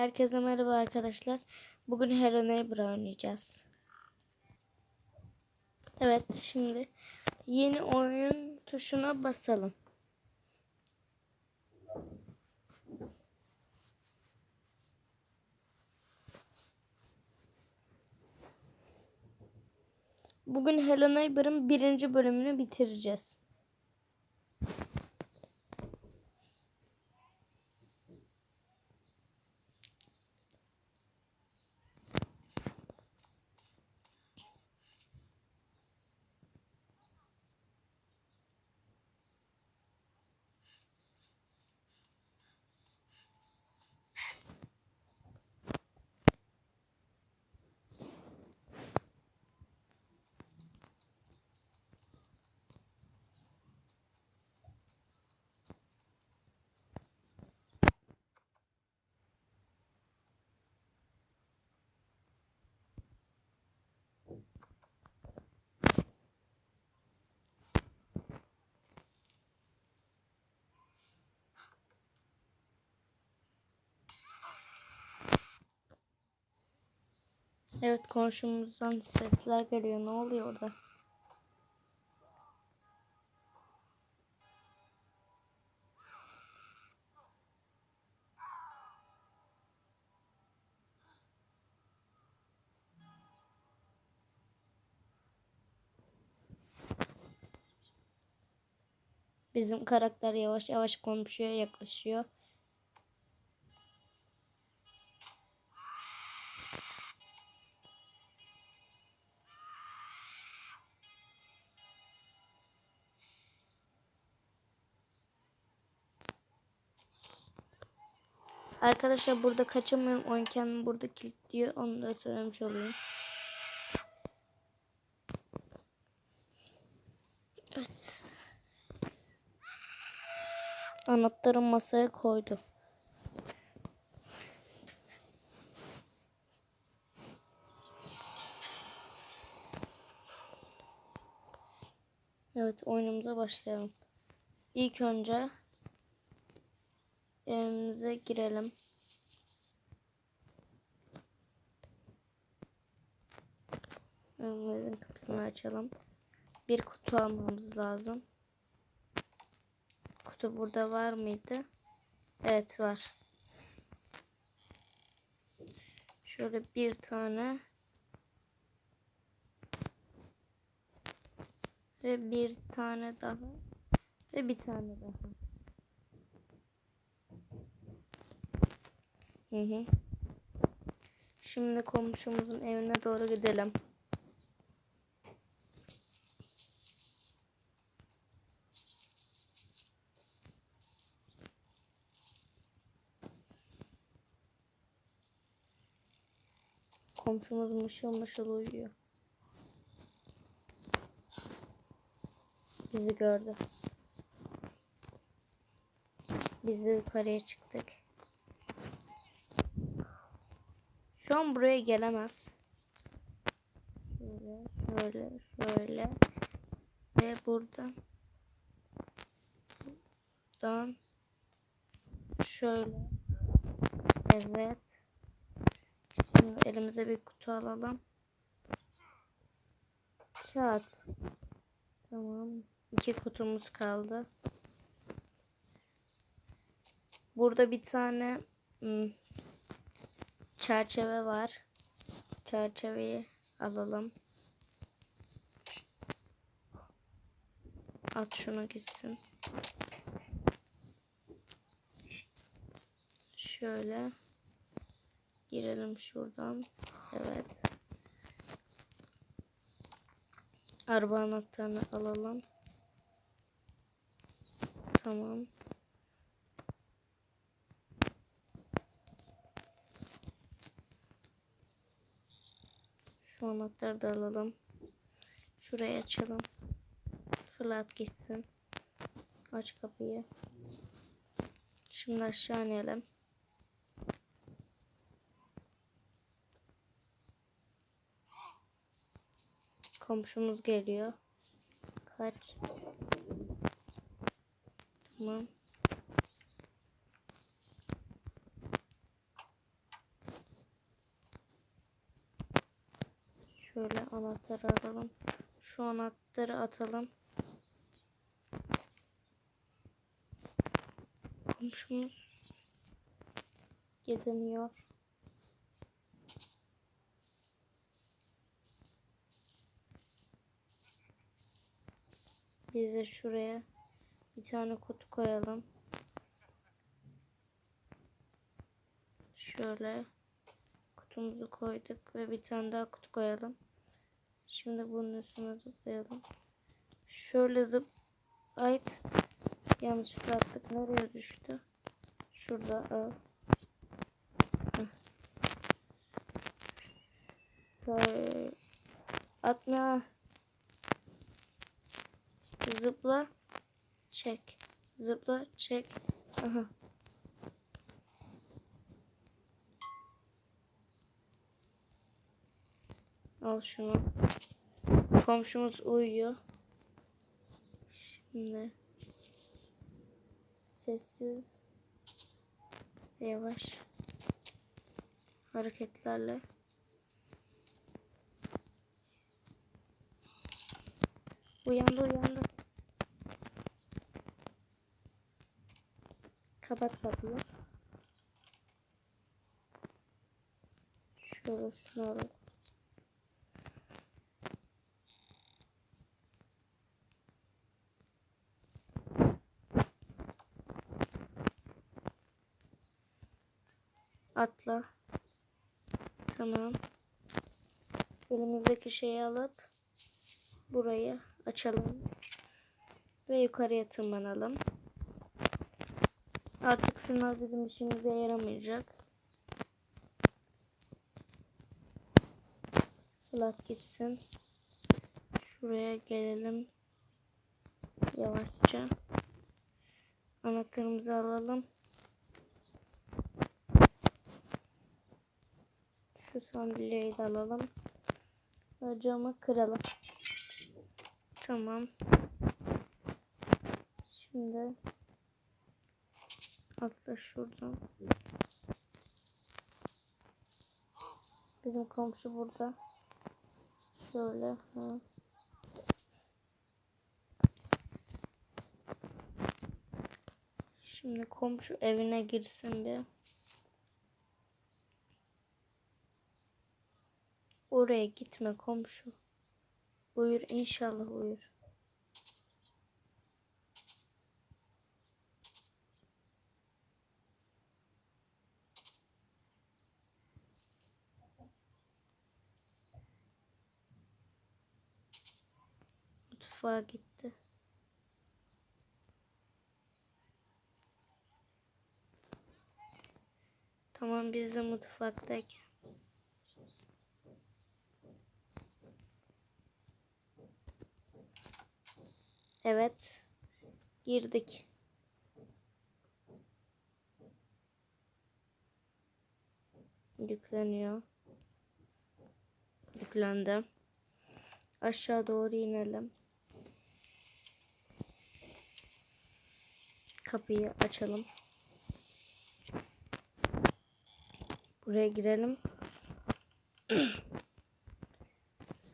Herkese merhaba arkadaşlar. Bugün Hello Neighbor oynayacağız. Evet şimdi yeni oyun tuşuna basalım. Bugün Hello Neighbor'ın birinci bölümünü bitireceğiz. Evet komşumuzdan sesler geliyor. Ne oluyor orada? Bizim karakter yavaş yavaş komşuya yaklaşıyor. Arkadaşlar burada kaçamıyorum. Oyun kendimi burada kilitliyor. Onu da söylemiş olayım. Evet. Anahtarı masaya koydu. Evet oyunumuza başlayalım. İlk önce evimize girelim. Evimizin kapısını açalım. Bir kutu almamız lazım. Kutu burada var mıydı? Evet var. Şöyle bir tane ve bir tane daha ve bir tane daha. Hı hı. Şimdi komşumuzun evine doğru gidelim. Komşumuz mışıl mışıl uyuyor. Bizi gördü. Biz yukarıya çıktık. Şu buraya gelemez. Şöyle, şöyle, şöyle. Ve buradan. Buradan. Şöyle. Evet. Şimdi elimize bir kutu alalım. Kağıt. Tamam. İki kutumuz kaldı. Burada bir tane ım, çerçeve var. Çerçeveyi alalım. At şunu gitsin. Şöyle. Girelim şuradan. Evet. Araba anahtarını alalım. Tamam. Şu anahtarı da alalım. Şurayı açalım. Fırlat gitsin. Aç kapıyı. Şimdi aşağı inelim. Komşumuz geliyor. Kaç. Tamam. Şöyle anahtarı alalım. Şu anahtarı atalım. Komşumuz gezemiyor. Biz de şuraya bir tane kutu koyalım. Şöyle kutumuzu koyduk ve bir tane daha kutu koyalım. Şimdi bunun üstüne zıplayalım. Şöyle zıp ait yanlışlıkla attık. Nereye düştü? Şurada. Atma. Zıpla. Çek. Zıpla. Çek. Aha. Al şunu. Komşumuz uyuyor. Şimdi sessiz yavaş hareketlerle uyandı uyandı. Kapat kapıyı. Şöyle şunu alalım. Atla. Tamam. Elimizdeki şeyi alıp burayı açalım. Ve yukarıya tırmanalım. Artık şunlar bizim işimize yaramayacak. Flat gitsin. Şuraya gelelim. Yavaşça. Anahtarımızı alalım. Şu sandalyeyi de alalım. Camı kıralım. Tamam. Şimdi atla şuradan. Bizim komşu burada. Şöyle. Ha. Şimdi komşu evine girsin bir. Oraya gitme komşu. Uyur inşallah uyur. Mutfağa gitti. Tamam biz de mutfaktayken. Evet. Girdik. Yükleniyor. Yüklendi. Aşağı doğru inelim. Kapıyı açalım. Buraya girelim.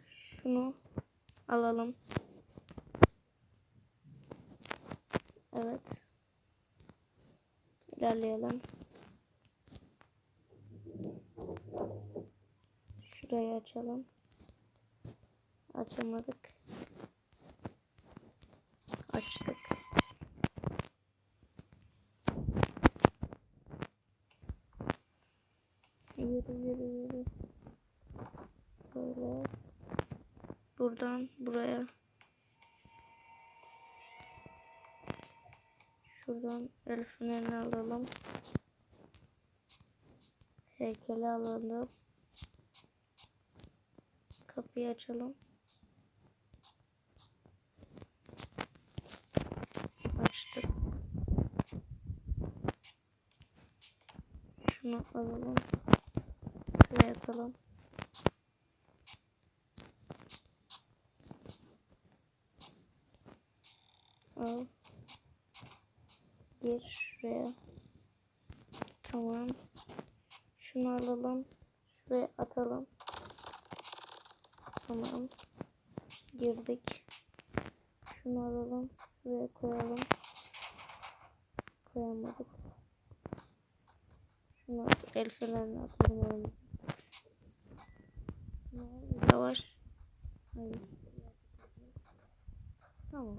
Şunu alalım. Evet. İlerleyelim. Şurayı açalım. Açamadık. Açtık. Yürü yürü yürü. Böyle. Buradan buraya. Şuradan el fenerini alalım. Heykeli alalım. Kapıyı açalım. Açtık. Şunu alalım. Şuraya atalım. Al. Gir şuraya. Tamam. Şunu alalım. Şuraya atalım. Tamam. Girdik. Şunu alalım. Şuraya koyalım. Koyamadık. Şunu. El fenerini atalım. Yavaş. Hayır. Tamam.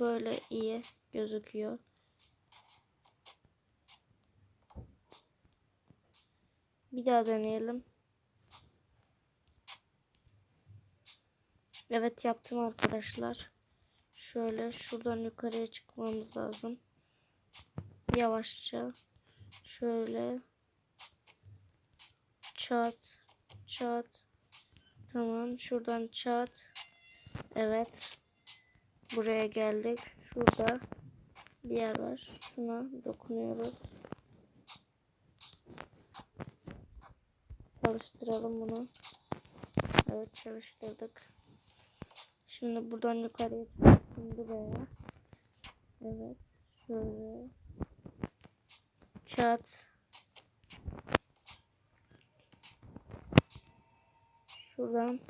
Böyle iyi gözüküyor. Bir daha deneyelim. Evet yaptım arkadaşlar. Şöyle şuradan yukarıya çıkmamız lazım. Yavaşça. Şöyle. Çat. Çat. Tamam. Şuradan çat. Evet. Buraya geldik. Şurada bir yer var. Şuna dokunuyoruz. Çalıştıralım bunu. Evet çalıştırdık. Şimdi buradan yukarıya çıktım buraya. Evet. Şöyle. Çat. Şuradan